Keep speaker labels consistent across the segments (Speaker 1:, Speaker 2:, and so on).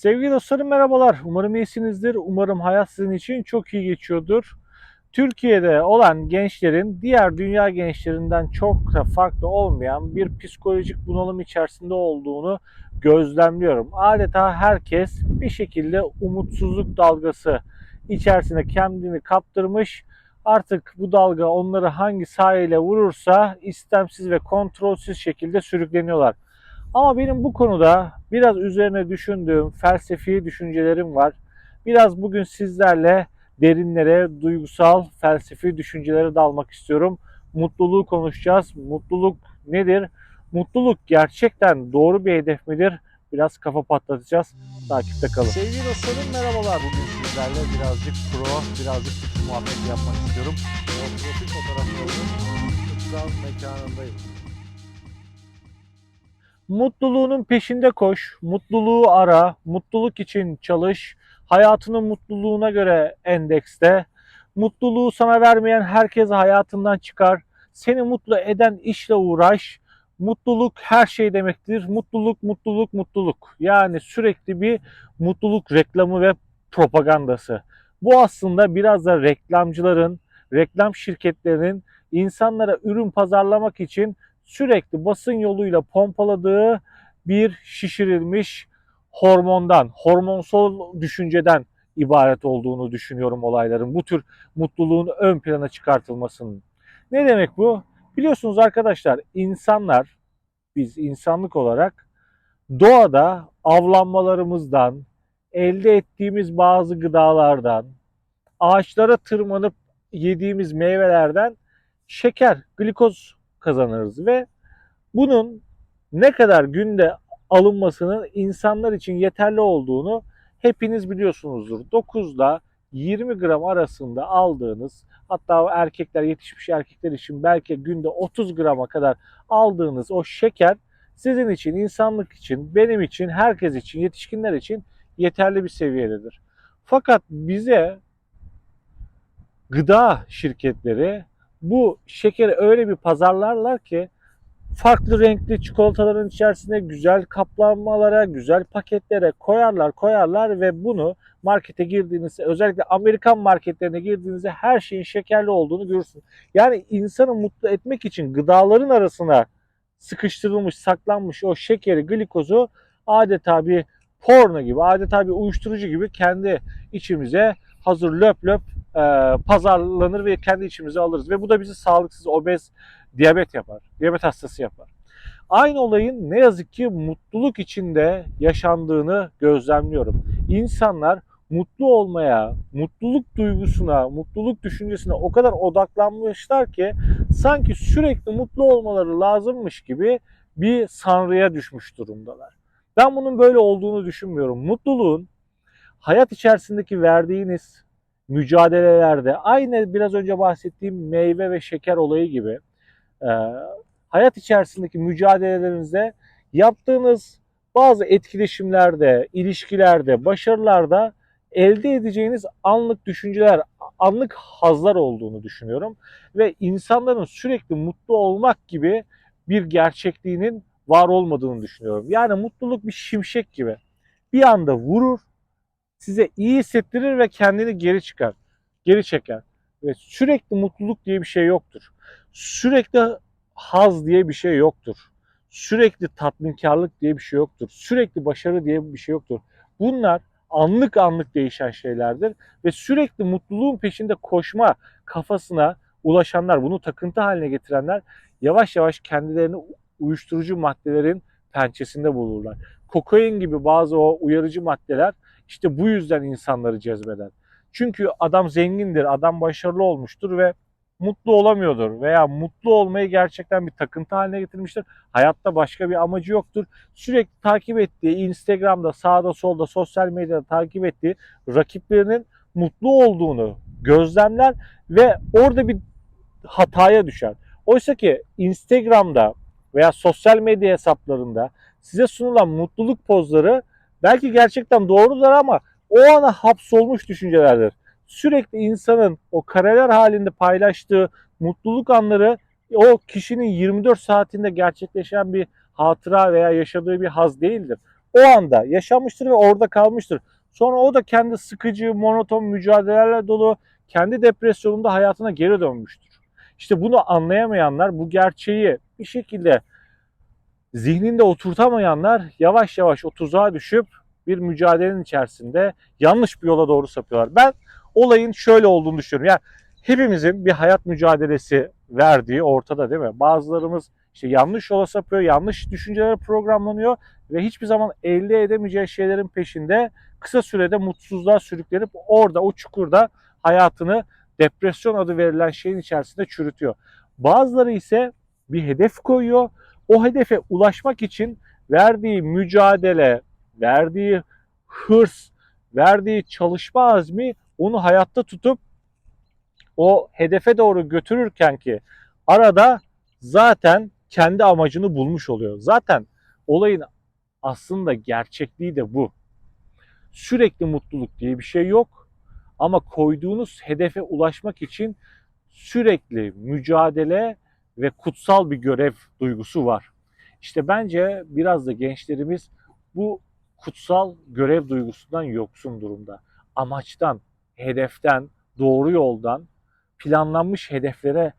Speaker 1: Sevgili dostlarım merhabalar. Umarım iyisinizdir. Umarım hayat sizin için çok iyi geçiyordur. Türkiye'de olan gençlerin diğer dünya gençlerinden çok da farklı olmayan bir psikolojik bunalım içerisinde olduğunu gözlemliyorum. Adeta herkes bir şekilde umutsuzluk dalgası içerisine kendini kaptırmış. Artık bu dalga onları hangi sahile vurursa istemsiz ve kontrolsüz şekilde sürükleniyorlar. Ama benim bu konuda biraz üzerine düşündüğüm felsefi düşüncelerim var. Biraz bugün sizlerle derinlere, duygusal, felsefi düşüncelere dalmak istiyorum. Mutluluğu konuşacağız. Mutluluk nedir? Mutluluk gerçekten doğru bir hedef midir? Biraz kafa patlatacağız. Takipte kalın. Sevgili dostlarım merhabalar. Bugün sizlerle birazcık pro, birazcık kutu muhabbeti yapmak istiyorum. Profil fotoğraflarının kutsal mekanındayım. Mutluluğunun peşinde koş, mutluluğu ara, mutluluk için çalış, hayatının mutluluğuna göre endekste, mutluluğu sana vermeyen herkesi hayatından çıkar, seni mutlu eden işle uğraş, mutluluk her şey demektir, mutluluk, mutluluk, mutluluk. Yani sürekli bir mutluluk reklamı ve propagandası. Bu aslında biraz da reklamcıların, reklam şirketlerinin insanlara ürün pazarlamak için sürekli basın yoluyla pompaladığı bir şişirilmiş hormondan, hormonsal düşünceden ibaret olduğunu düşünüyorum olayların. Bu tür mutluluğun ön plana çıkartılmasının. Ne demek bu? Biliyorsunuz arkadaşlar insanlar, biz insanlık olarak doğada avlanmalarımızdan, elde ettiğimiz bazı gıdalardan, ağaçlara tırmanıp yediğimiz meyvelerden şeker, glikoz kazanırız ve bunun ne kadar günde alınmasının insanlar için yeterli olduğunu hepiniz biliyorsunuzdur. 9 ile 20 gram arasında aldığınız hatta erkekler yetişmiş erkekler için belki günde 30 grama kadar aldığınız o şeker sizin için, insanlık için, benim için, herkes için, yetişkinler için yeterli bir seviyededir. Fakat bize gıda şirketleri bu şekeri öyle bir pazarlarlar ki farklı renkli çikolataların içerisine güzel kaplanmalara, güzel paketlere koyarlar, koyarlar ve bunu markete girdiğinizde özellikle Amerikan marketlerine girdiğinizde her şeyin şekerli olduğunu görürsünüz. Yani insanı mutlu etmek için gıdaların arasına sıkıştırılmış, saklanmış o şekeri, glikozu adeta bir porno gibi, adeta bir uyuşturucu gibi kendi içimize hazır löp löp e, pazarlanır ve kendi içimize alırız. Ve bu da bizi sağlıksız, obez, diyabet yapar. Diyabet hastası yapar. Aynı olayın ne yazık ki mutluluk içinde yaşandığını gözlemliyorum. İnsanlar mutlu olmaya, mutluluk duygusuna, mutluluk düşüncesine o kadar odaklanmışlar ki sanki sürekli mutlu olmaları lazımmış gibi bir sanrıya düşmüş durumdalar. Ben bunun böyle olduğunu düşünmüyorum. Mutluluğun hayat içerisindeki verdiğiniz mücadelelerde aynı biraz önce bahsettiğim meyve ve şeker olayı gibi e, hayat içerisindeki mücadelelerinizde yaptığınız bazı etkileşimlerde, ilişkilerde, başarılarda elde edeceğiniz anlık düşünceler, anlık hazlar olduğunu düşünüyorum. Ve insanların sürekli mutlu olmak gibi bir gerçekliğinin var olmadığını düşünüyorum. Yani mutluluk bir şimşek gibi. Bir anda vurur, size iyi hissettirir ve kendini geri çıkar, geri çeker. Ve sürekli mutluluk diye bir şey yoktur. Sürekli haz diye bir şey yoktur. Sürekli tatminkarlık diye bir şey yoktur. Sürekli başarı diye bir şey yoktur. Bunlar anlık anlık değişen şeylerdir ve sürekli mutluluğun peşinde koşma kafasına ulaşanlar, bunu takıntı haline getirenler yavaş yavaş kendilerini uyuşturucu maddelerin pençesinde bulurlar. Kokain gibi bazı o uyarıcı maddeler işte bu yüzden insanları cezbeder. Çünkü adam zengindir, adam başarılı olmuştur ve mutlu olamıyordur veya mutlu olmayı gerçekten bir takıntı haline getirmiştir. Hayatta başka bir amacı yoktur. Sürekli takip ettiği Instagram'da, sağda solda, sosyal medyada takip ettiği rakiplerinin mutlu olduğunu gözlemler ve orada bir hataya düşer. Oysa ki Instagram'da veya sosyal medya hesaplarında size sunulan mutluluk pozları belki gerçekten doğrudur ama o ana hapsolmuş düşüncelerdir. Sürekli insanın o kareler halinde paylaştığı mutluluk anları o kişinin 24 saatinde gerçekleşen bir hatıra veya yaşadığı bir haz değildir. o anda yaşanmıştır ve orada kalmıştır. Sonra o da kendi sıkıcı, monoton mücadelelerle dolu kendi depresyonunda hayatına geri dönmüştür. İşte bunu anlayamayanlar, bu gerçeği bir şekilde zihninde oturtamayanlar yavaş yavaş o tuzağa düşüp bir mücadelenin içerisinde yanlış bir yola doğru sapıyorlar. Ben olayın şöyle olduğunu düşünüyorum. Yani hepimizin bir hayat mücadelesi verdiği ortada değil mi? Bazılarımız işte yanlış yola sapıyor, yanlış düşüncelere programlanıyor ve hiçbir zaman elde edemeyeceği şeylerin peşinde kısa sürede mutsuzluğa sürüklenip orada o çukurda hayatını depresyon adı verilen şeyin içerisinde çürütüyor. Bazıları ise bir hedef koyuyor. O hedefe ulaşmak için verdiği mücadele, verdiği hırs, verdiği çalışma azmi onu hayatta tutup o hedefe doğru götürürken ki arada zaten kendi amacını bulmuş oluyor. Zaten olayın aslında gerçekliği de bu. Sürekli mutluluk diye bir şey yok. Ama koyduğunuz hedefe ulaşmak için sürekli mücadele ve kutsal bir görev duygusu var. İşte bence biraz da gençlerimiz bu kutsal görev duygusundan yoksun durumda. Amaçtan, hedeften, doğru yoldan, planlanmış hedeflere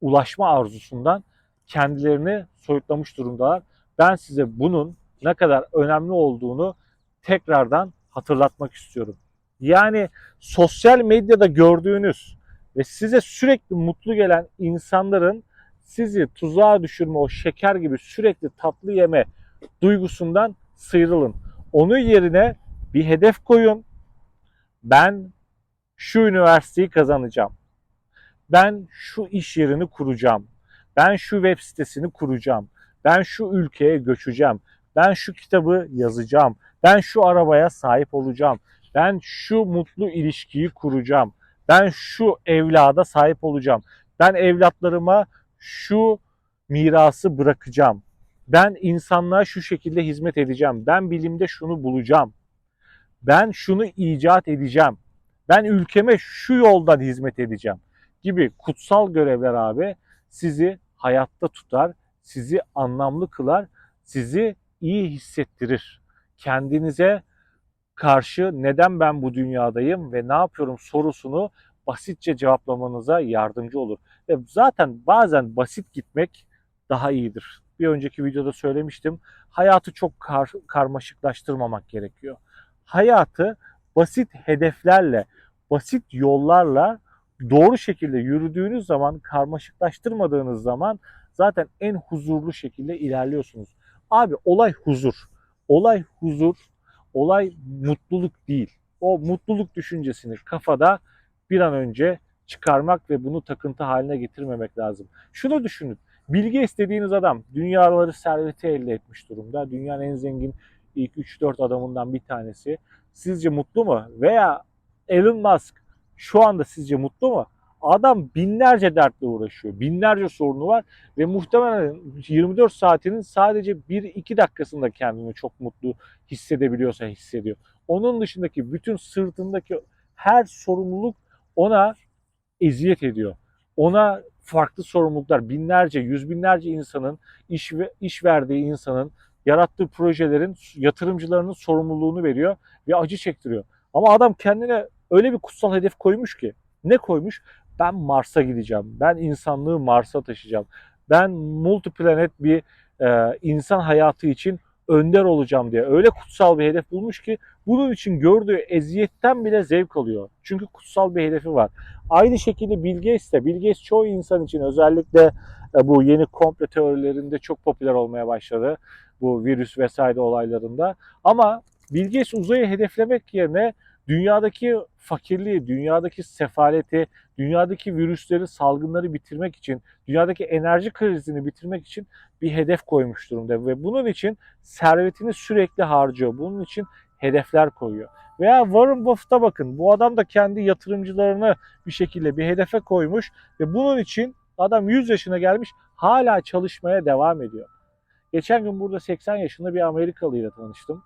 Speaker 1: ulaşma arzusundan kendilerini soyutlamış durumdalar. Ben size bunun ne kadar önemli olduğunu tekrardan hatırlatmak istiyorum. Yani sosyal medyada gördüğünüz ve size sürekli mutlu gelen insanların sizi tuzağa düşürme o şeker gibi sürekli tatlı yeme duygusundan sıyrılın. Onun yerine bir hedef koyun. Ben şu üniversiteyi kazanacağım. Ben şu iş yerini kuracağım. Ben şu web sitesini kuracağım. Ben şu ülkeye göçeceğim. Ben şu kitabı yazacağım. Ben şu arabaya sahip olacağım. Ben şu mutlu ilişkiyi kuracağım. Ben şu evlada sahip olacağım. Ben evlatlarıma şu mirası bırakacağım. Ben insanlığa şu şekilde hizmet edeceğim. Ben bilimde şunu bulacağım. Ben şunu icat edeceğim. Ben ülkeme şu yoldan hizmet edeceğim gibi kutsal görevler abi sizi hayatta tutar, sizi anlamlı kılar, sizi iyi hissettirir. Kendinize karşı neden ben bu dünyadayım ve ne yapıyorum sorusunu basitçe cevaplamanıza yardımcı olur. Ve zaten bazen basit gitmek daha iyidir. Bir önceki videoda söylemiştim. Hayatı çok kar, karmaşıklaştırmamak gerekiyor. Hayatı basit hedeflerle, basit yollarla doğru şekilde yürüdüğünüz zaman, karmaşıklaştırmadığınız zaman zaten en huzurlu şekilde ilerliyorsunuz. Abi olay huzur. Olay huzur, olay mutluluk değil. O mutluluk düşüncesini kafada bir an önce çıkarmak ve bunu takıntı haline getirmemek lazım. Şunu düşünün. Bilge istediğiniz adam dünyaları serveti elde etmiş durumda. Dünyanın en zengin ilk 3-4 adamından bir tanesi. Sizce mutlu mu? Veya Elon Musk şu anda sizce mutlu mu? Adam binlerce dertle uğraşıyor. Binlerce sorunu var ve muhtemelen 24 saatinin sadece 1-2 dakikasında kendini çok mutlu hissedebiliyorsa hissediyor. Onun dışındaki bütün sırtındaki her sorumluluk ona eziyet ediyor. Ona farklı sorumluluklar, binlerce, yüz binlerce insanın, iş, iş verdiği insanın, yarattığı projelerin, yatırımcılarının sorumluluğunu veriyor ve acı çektiriyor. Ama adam kendine öyle bir kutsal hedef koymuş ki. Ne koymuş? Ben Mars'a gideceğim. Ben insanlığı Mars'a taşıyacağım. Ben multiplanet bir e, insan hayatı için önder olacağım diye öyle kutsal bir hedef bulmuş ki bunun için gördüğü eziyetten bile zevk alıyor. Çünkü kutsal bir hedefi var. Aynı şekilde Bill Gates de, Bill Gates çoğu insan için özellikle e, bu yeni komplo teorilerinde çok popüler olmaya başladı. Bu virüs vesaire olaylarında. Ama Bill Gates uzayı hedeflemek yerine dünyadaki fakirliği, dünyadaki sefaleti, dünyadaki virüsleri, salgınları bitirmek için, dünyadaki enerji krizini bitirmek için bir hedef koymuş durumda ve bunun için servetini sürekli harcıyor. Bunun için hedefler koyuyor. Veya Warren Buffett'a bakın. Bu adam da kendi yatırımcılarını bir şekilde bir hedefe koymuş ve bunun için adam 100 yaşına gelmiş hala çalışmaya devam ediyor. Geçen gün burada 80 yaşında bir Amerikalı ile tanıştım.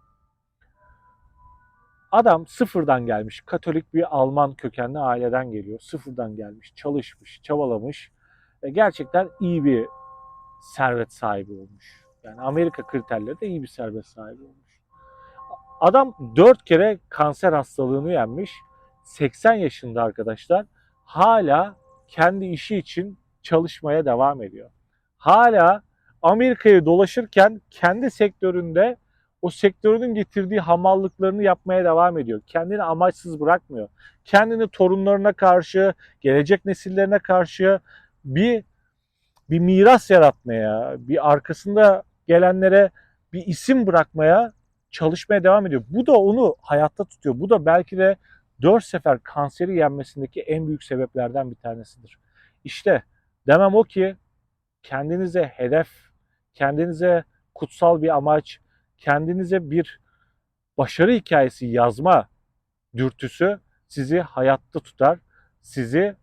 Speaker 1: Adam sıfırdan gelmiş. Katolik bir Alman kökenli aileden geliyor. Sıfırdan gelmiş, çalışmış, çabalamış. E, gerçekten iyi bir servet sahibi olmuş. Yani Amerika kriterleri de iyi bir servet sahibi olmuş. Adam 4 kere kanser hastalığını yenmiş. 80 yaşında arkadaşlar. Hala kendi işi için çalışmaya devam ediyor. Hala Amerika'yı dolaşırken kendi sektöründe o sektörünün getirdiği hamallıklarını yapmaya devam ediyor. Kendini amaçsız bırakmıyor. Kendini torunlarına karşı, gelecek nesillerine karşı bir bir miras yaratmaya, bir arkasında gelenlere bir isim bırakmaya çalışmaya devam ediyor. Bu da onu hayatta tutuyor. Bu da belki de 4 sefer kanseri yenmesindeki en büyük sebeplerden bir tanesidir. İşte demem o ki kendinize hedef, kendinize kutsal bir amaç, kendinize bir başarı hikayesi yazma dürtüsü sizi hayatta tutar, sizi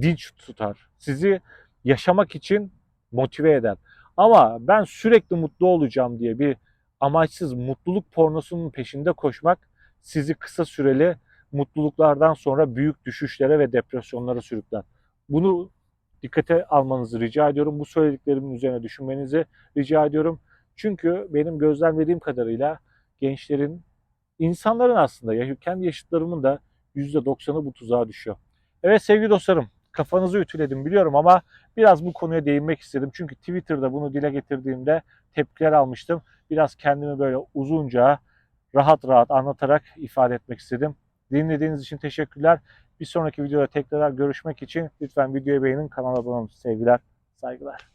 Speaker 1: dinç tutar, sizi yaşamak için motive eder. Ama ben sürekli mutlu olacağım diye bir amaçsız mutluluk pornosunun peşinde koşmak sizi kısa süreli mutluluklardan sonra büyük düşüşlere ve depresyonlara sürükler. Bunu dikkate almanızı rica ediyorum. Bu söylediklerimin üzerine düşünmenizi rica ediyorum. Çünkü benim gözlemlediğim kadarıyla gençlerin, insanların aslında ya- kendi yaşıtlarımın da %90'ı bu tuzağa düşüyor. Evet sevgili dostlarım, kafanızı ütüledim biliyorum ama biraz bu konuya değinmek istedim. Çünkü Twitter'da bunu dile getirdiğimde tepkiler almıştım. Biraz kendimi böyle uzunca, rahat rahat anlatarak ifade etmek istedim. Dinlediğiniz için teşekkürler. Bir sonraki videoda tekrar görüşmek için lütfen videoyu beğenin, kanala abone olun. Sevgiler, saygılar.